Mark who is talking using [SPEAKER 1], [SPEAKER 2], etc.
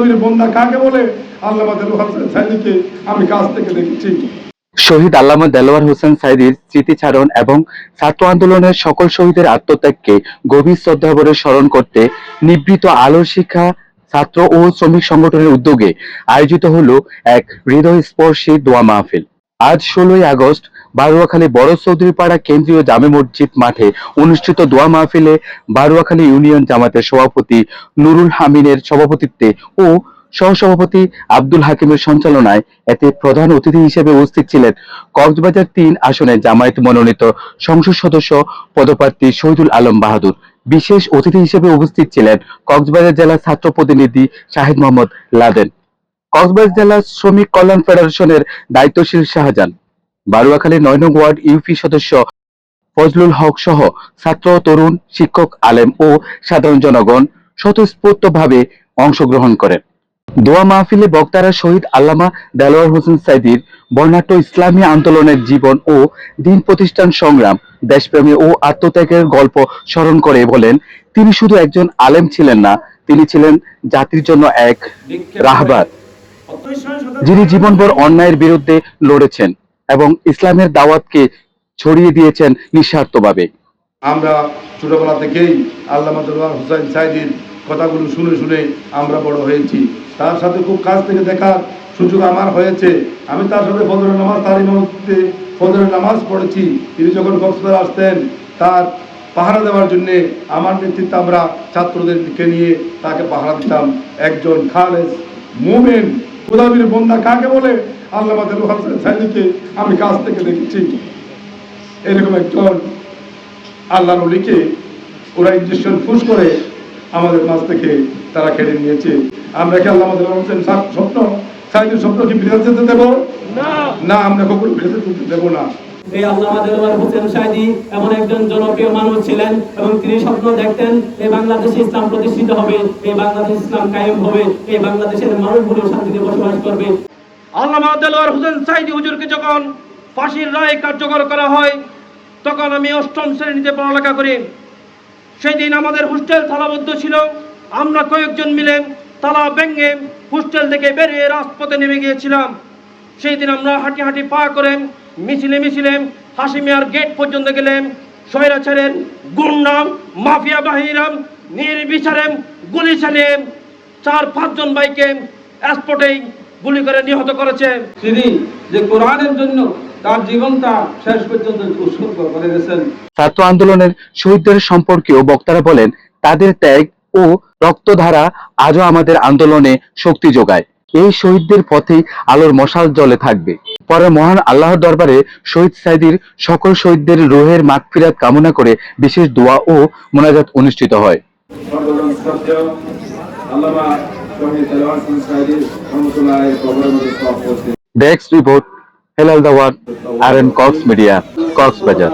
[SPEAKER 1] খোদাবির বন্দা কাকে বলে? দেলোয়ার হোসেন সাইদিকে আমি কাছ থেকে দেখেছি।
[SPEAKER 2] শহীদ আল্লামা দেলোয়ার হোসেন সাইদির স্মৃতিচারণ এবং ছাত্র আন্দোলনের সকল শহীদের আত্মত্যাগকে গভীর শ্রদ্ধাভরে স্মরণ করতে নিবৃত আলোর শিক্ষা ছাত্র ও শ্রমিক সংগঠনের উদ্যোগে আয়োজিত হলো এক হৃদয়স্পর্শী দোয়া মাহফিল। আজ ষোলোই আগস্ট বারুয়াখালী বড় চৌধুরীপাড়া কেন্দ্রীয় জামে মসজিদ মাঠে অনুষ্ঠিত দোয়া মাহফিলে বারুয়াখালী ইউনিয়ন জামাতের সভাপতি নুরুল হামিনের সভাপতিত্বে ও সহসভাপতি আব্দুল হাকিমের সঞ্চালনায় এতে প্রধান অতিথি হিসেবে উপস্থিত ছিলেন কক্সবাজার তিন আসনের জামায়াত মনোনীত সংসদ সদস্য পদপ্রার্থী শহীদুল আলম বাহাদুর। বিশেষ অতিথি হিসেবে উপস্থিত ছিলেন কক্সবাজার জেলা ছাত্র প্রতিনিধি শাহিদ মোহাম্মদ লাদেন। কক্সবাজার জেলা শ্রমিক কল্যাণ ফেডারেশনের দায়িত্বশীল শাহজাহান। বারুয়াখালী নয় নং ওয়ার্ড ইউপি সদস্য ফজলুল হক সহ ছাত্র, তরুণ, শিক্ষক, আলেম ও সাধারণ জনগণ স্বতঃস্ফূর্তভাবে অংশগ্রহণ করেন। দোয়া মাহফিলে বক্তারা শহীদ আল্লামা দেলোয়ার হোসেন সাইদির বর্ণাঢ্য ইসলামী আন্দোলনের জীবন ও দিন প্রতিষ্ঠান সংগ্রাম, দেশপ্রেমী ও আত্মত্যাগের গল্প স্মরণ করে বলেন, তিনি শুধু একজন আলেম ছিলেন না, তিনি ছিলেন জাতির জন্য এক রাহবার, যিনি জীবনভর অন্যায়ের বিরুদ্ধে লড়েছেন। এবং ইসলামের দাওয়াতকে ছড়িয়ে দিয়েছেন নিঃস্বার্থভাবে।
[SPEAKER 1] আমরা ছোটবেলা থেকেই দেলোয়ার হোসেন সাইদির কথাগুলো শুনে শুনে আমরা বড় হয়েছি। তার সাথে খুব কাছ থেকে দেখার সুযোগ আমার হয়েছে। আমি তার সাথে ফজরের নামাজ, তার ইমামতে ফজরের নামাজ পড়েছি। তিনি যখন কক্সবাজার আসতেন, তার পাহারা দেওয়ার জন্যে আমার নেতৃত্বে আমরা ছাত্রদেরকে নিয়ে তাকে পাহারা দিতাম। একজন খালেস মোমেন খোদাবির বন্ধা কাকে বলে? আল্লাহ সাইনিকে হোসেন সাইদিকে আমি কাছ থেকে দেখেছি। এরকম একজন আল্লাহর অলিকে ওরা ইঞ্জেকশন ফুস করে আমাদের মাছ থেকে তারা কেড়ে নিয়েছে। আমরা কি আল্লাহ হোসেন স্বপ্ন সাইদের স্বপ্ন কি বিরাজ যেতে দেবো? না। আমরা কখনো বিরাজ যেতে দেবো না।
[SPEAKER 3] এই আল্লামা দেলোয়ার হোসেন সাইদি এমন একজন জনপ্রিয় মানুষ ছিলেন এবং তিনি স্বপ্ন দেখতেন এই বাংলাদেশে ইসলাম প্রতিষ্ঠিত হবে, এই বাংলাদেশ ইসলাম কায়েম হবে, এই বাংলাদেশের মানুষগুলো শান্তিতে বসবাস করবে।
[SPEAKER 4] আল্লামা দেলোয়ার হোসেন সাইদি হুজুরকে যখন ফাঁসির রায় কার্যকর করা হয়, তখন আমি অষ্টম শ্রেণীতে পড়ালেখা করি। সেই দিন আমাদের হোস্টেল তালাবদ্ধ ছিল, আমরা কয়েকজন মিলে তালা ভেঙে হোস্টেল থেকে বেরিয়ে রাজপথে নেমে গিয়েছিলাম। সেই দিন আমরা হাঁটি হাঁটি পা করে মিছিলে মিছিলে হাসিমিয়ার গেট পর্যন্ত গেলেন স্বৈরাচারের গুন্ডাম মাফিয়া বাহিনীরাম নির্বিচারে গুলি চালিয়ে চার পাঁচজন বাইকে স্পটেই গুলি করে নিহত করেছে।
[SPEAKER 5] তিনি যে কোরআনের জন্য তার জীবনটা শেষ পর্যন্ত উৎসর্গ করে গেছেন
[SPEAKER 2] ছাত্র আন্দোলনের শহীদদের সম্পর্কেও বক্তারা বলেন তাদের ত্যাগ ও রক্তধারা আজও আমাদের আন্দোলনে শক্তি যোগায়। এই শহীদদের পথেই আলোর মশাল জ্বলে থাকবে। পরে মহান আল্লাহর দরবারে শহীদ সাইদির সকল শহীদদের রোহের মাগফিরাত কামনা করে বিশেষ দোয়া ও মোনাজাত অনুষ্ঠিত হয়। ডেস্ক রিপোর্ট হেলাল দাওয়ার R N Cox media Cox's Bazar